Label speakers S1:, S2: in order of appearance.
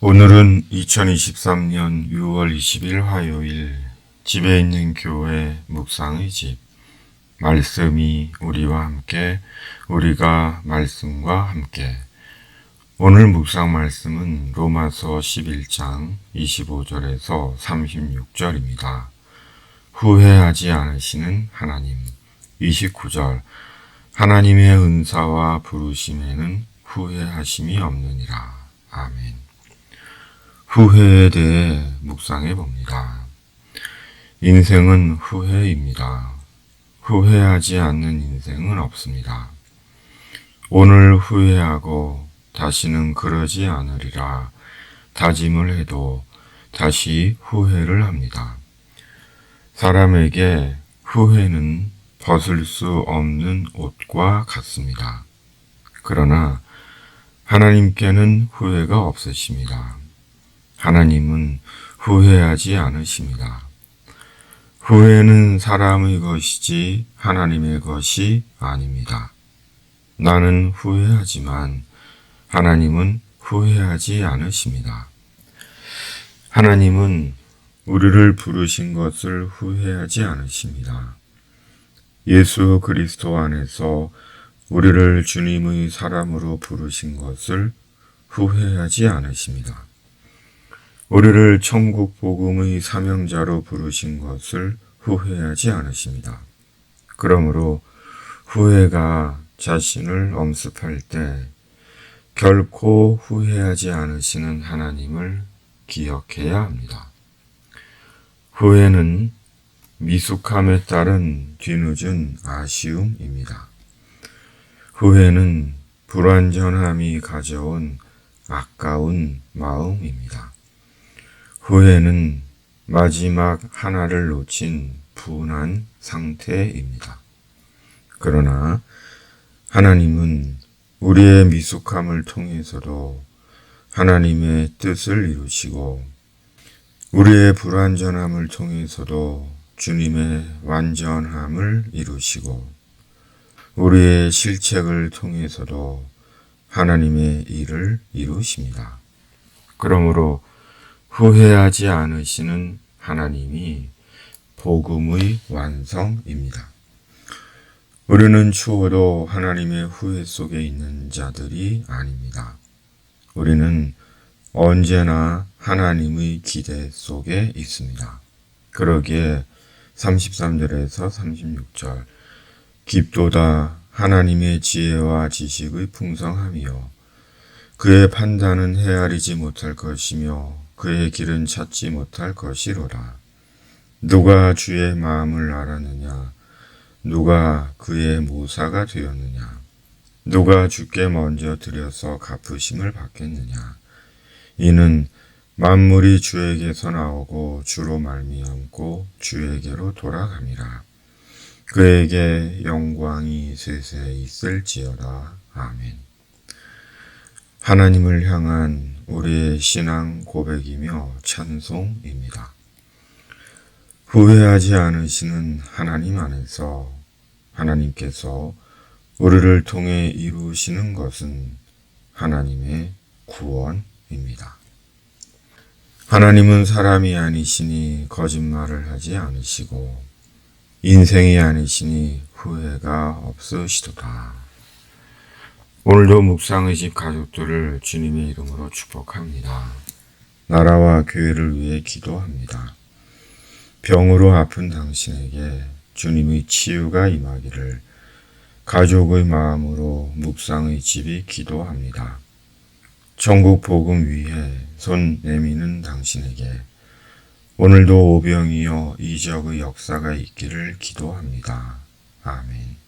S1: 오늘은 2023년 6월 20일 화요일 집에 있는 교회 묵상의 집 말씀이 우리와 함께 우리가 말씀과 함께 오늘 묵상 말씀은 로마서 11장 25절에서 36절입니다. 후회하지 않으시는 하나님 29절 하나님의 은사와 부르심에는 후회하심이 없느니라. 아멘. 후회에 대해 묵상해 봅니다. 인생은 후회입니다. 후회하지 않는 인생은 없습니다. 오늘 후회하고 다시는 그러지 않으리라 다짐을 해도 다시 후회를 합니다. 사람에게 후회는 벗을 수 없는 옷과 같습니다. 그러나 하나님께는 후회가 없으십니다. 하나님은 후회하지 않으십니다. 후회는 사람의 것이지 하나님의 것이 아닙니다. 나는 후회하지만 하나님은 후회하지 않으십니다. 하나님은 우리를 부르신 것을 후회하지 않으십니다. 예수 그리스도 안에서 우리를 주님의 사람으로 부르신 것을 후회하지 않으십니다. 우리를 천국 복음의 사명자로 부르신 것을 후회하지 않으십니다. 그러므로 후회가 자신을 엄습할 때 결코 후회하지 않으시는 하나님을 기억해야 합니다. 후회는 미숙함에 따른 뒤늦은 아쉬움입니다. 후회는 불완전함이 가져온 아까운 마음입니다. 후회는 마지막 하나를 놓친 분한 상태입니다. 그러나 하나님은 우리의 미숙함을 통해서도 하나님의 뜻을 이루시고 우리의 불완전함을 통해서도 주님의 완전함을 이루시고 우리의 실책을 통해서도 하나님의 일을 이루십니다. 그러므로 후회하지 않으시는 하나님이 복음의 완성입니다. 우리는 추워도 하나님의 후회 속에 있는 자들이 아닙니다. 우리는 언제나 하나님의 기대 속에 있습니다. 그러기에 33절에서 36절 깊도다 하나님의 지혜와 지식의 풍성함이요 그의 판단은 헤아리지 못할 것이며 그의 길은 찾지 못할 것이로라. 누가 주의 마음을 알았느냐? 누가 그의 모사가 되었느냐? 누가 주께 먼저 들여서 갚으심을 받겠느냐? 이는 만물이 주에게서 나오고 주로 말미암고 주에게로 돌아감이라. 그에게 영광이 세세 있을지어다. 아멘. 하나님을 향한 우리의 신앙 고백이며 찬송입니다. 후회하지 않으시는 하나님 안에서 하나님께서 우리를 통해 이루시는 것은 하나님의 구원입니다. 하나님은 사람이 아니시니 거짓말을 하지 않으시고 인생이 아니시니 후회가 없으시도다. 오늘도 묵상의 집 가족들을 주님의 이름으로 축복합니다. 나라와 교회를 위해 기도합니다. 병으로 아픈 당신에게 주님의 치유가 임하기를 가족의 마음으로 묵상의 집이 기도합니다. 전국 복음 위에 손 내미는 당신에게 오늘도 오병이어 이적의 역사가 있기를 기도합니다. 아멘.